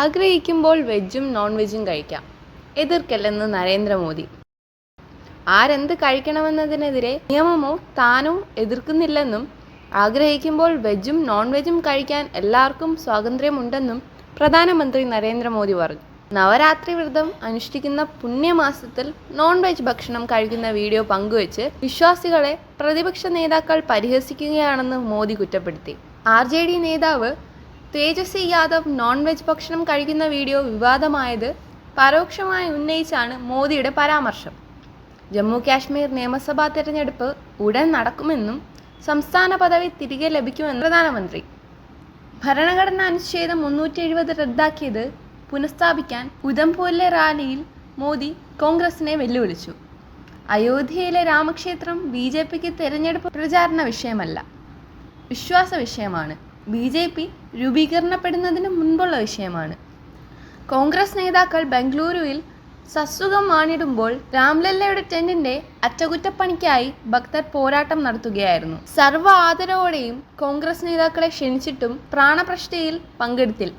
ആഗ്രഹിക്കുമ്പോൾ വെജും നോൺ വെജും കഴിക്കാം. എതിർക്കല്ലെന്ന് നരേന്ദ്രമോദി. ആരെന്ത് കഴിക്കണമെന്നതിനെതിരെ നിയമമോ താനോ എതിർക്കുന്നില്ലെന്നും ആഗ്രഹിക്കുമ്പോൾ വെജും നോൺ വെജും കഴിക്കാൻ എല്ലാവർക്കും സ്വാതന്ത്ര്യമുണ്ടെന്നും പ്രധാനമന്ത്രി നരേന്ദ്രമോദി പറഞ്ഞു. നവരാത്രി വ്രതം അനുഷ്ഠിക്കുന്ന പുണ്യമാസത്തിൽ നോൺ വെജ് ഭക്ഷണം കഴിക്കുന്ന വീഡിയോ പങ്കുവച്ച് വിശ്വാസികളെ പ്രതിപക്ഷ നേതാക്കൾ പരിഹസിക്കുകയാണെന്ന് മോദി കുറ്റപ്പെടുത്തി. ആർ നേതാവ് തേജസ്വി യാദവ് നോൺ വെജ് ഭക്ഷണം കഴിക്കുന്ന വീഡിയോ വിവാദമായത് പരോക്ഷമായി ഉന്നയിച്ചാണ് മോദിയുടെ പരാമർശം. ജമ്മു കാശ്മീർ നിയമസഭാ തിരഞ്ഞെടുപ്പ് ഉടൻ നടക്കുമെന്നും സംസ്ഥാന പദവി തിരികെ ലഭിക്കുമെന്നും പ്രധാനമന്ത്രി. ഭരണഘടനാ അനുച്ഛേദം മുന്നൂറ്റി എഴുപത് റദ്ദാക്കിയത് പുനഃസ്ഥാപിക്കാൻ ഉധംപൂരിലെ റാലിയിൽ മോദി കോൺഗ്രസിനെ വെല്ലുവിളിച്ചു. അയോധ്യയിലെ രാമക്ഷേത്രം ബി ജെ പിക്ക് തെരഞ്ഞെടുപ്പ് പ്രചാരണ വിഷയമല്ല. വിശ്വാസ വിഷയമാണ്. ബി ജെ പി രൂപീകരണപ്പെടുന്നതിന് മുൻപുള്ള വിഷയമാണ്. കോൺഗ്രസ് നേതാക്കൾ ബംഗളൂരുവിൽ സസുഖം വാണിടുമ്പോൾ രാംലല്ലയുടെ ടെന്റിന്റെ അറ്റകുറ്റപ്പണിക്കായി ഭക്തർ പോരാട്ടം നടത്തുകയായിരുന്നു. സർവ ആദരവോടെയും കോൺഗ്രസ് നേതാക്കളെ ക്ഷണിച്ചിട്ടും പ്രാണപ്രഷ്ഠയിൽ പങ്കെടുത്തില്ല